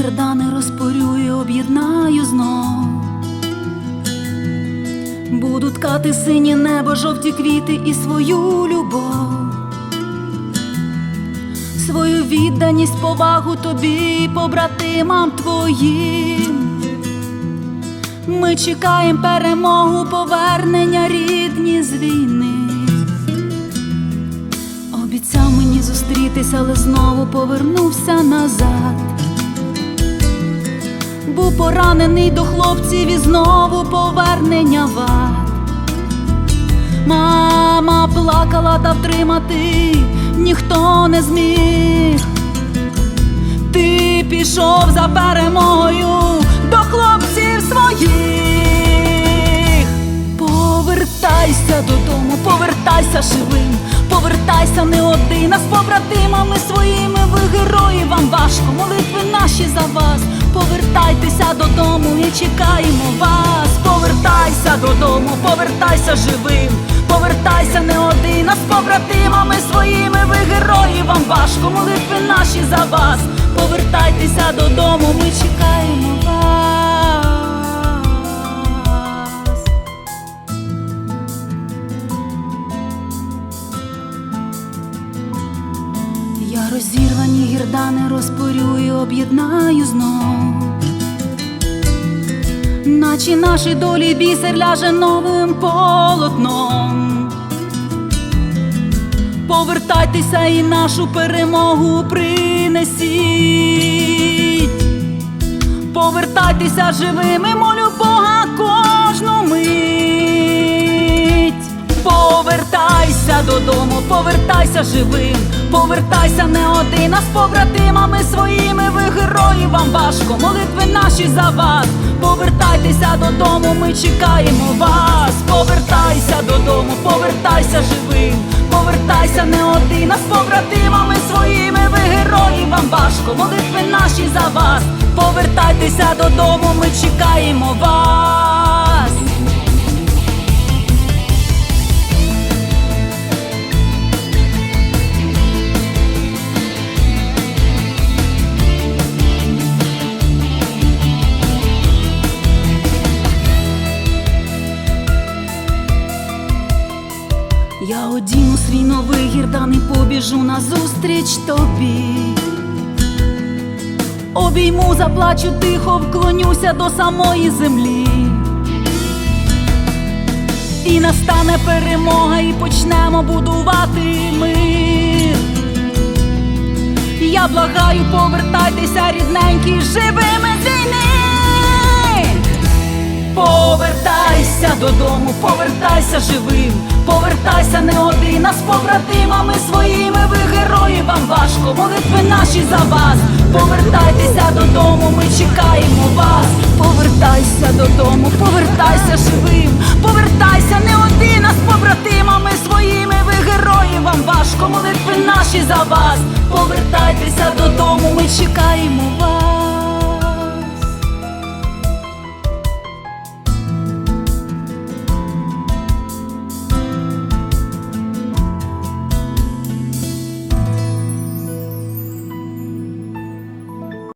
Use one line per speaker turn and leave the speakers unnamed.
розірвані гердани розпорюю, об'єднаю знов. Буду ткати синє небо, жовті квіти і свою любов, свою відданість, повагу тобі, побратимам твоїм. Ми чекаємо перемогу, повернення рідні з війни. Обіцяв мені зустрітися, але знову повернувся назад. Був поранений до хлопців і знову повернення в. Мама плакала та втримати ніхто не зміг. Ти пішов за перемогою до хлопців своїх. Повертайся додому, повертайся живим, повертайся не один, а з побратимами своїми. Повертайтеся додому і чекаємо вас. Повертайся додому, повертайся живим, повертайся не один, а з побратимами своїми. Ви герої, вам важко, молитви наші за вас. Повертайтеся додому, ми чекаємо розірвані гірдани розпорю і об'єднаю знов. Наче наші долі бісер ляже новим полотном. Повертайтеся і нашу перемогу принесіть. Повертайтеся живими, молю Бога кожну мить. Повертайся повертайся живим, повертайся не один, а з побратимами своїми. Ви герої, вам важко, молитви наші за вас. Повертайтеся додому, ми чекаємо вас. Повертайся додому, повертайся живим, повертайся не один, а з побратимами своїми. Ви герої, вам важко, молитви наші за вас. Повертайтеся додому, ми чекаємо вас. Одіну свій новий гірдан і побіжу назустріч тобі. Обійму, заплачу тихо, вклонюся до самої землі. І настане перемога, і почнемо будувати мир. Я благаю, повертайтеся, рідненькі, живими з війни. Повертайся додому, повертайся живим, повертайся не один, а з побратимами своїми. Ви герої, вам важко, молитви наші за вас. Повертайтеся додому, ми чекаємо вас. Повертайся додому, повертайся живим, повертайся не один, а з побратимами своїми. Ви герої, вам важко, молитви наші за вас. Повертайтеся додому, ми чекаємо.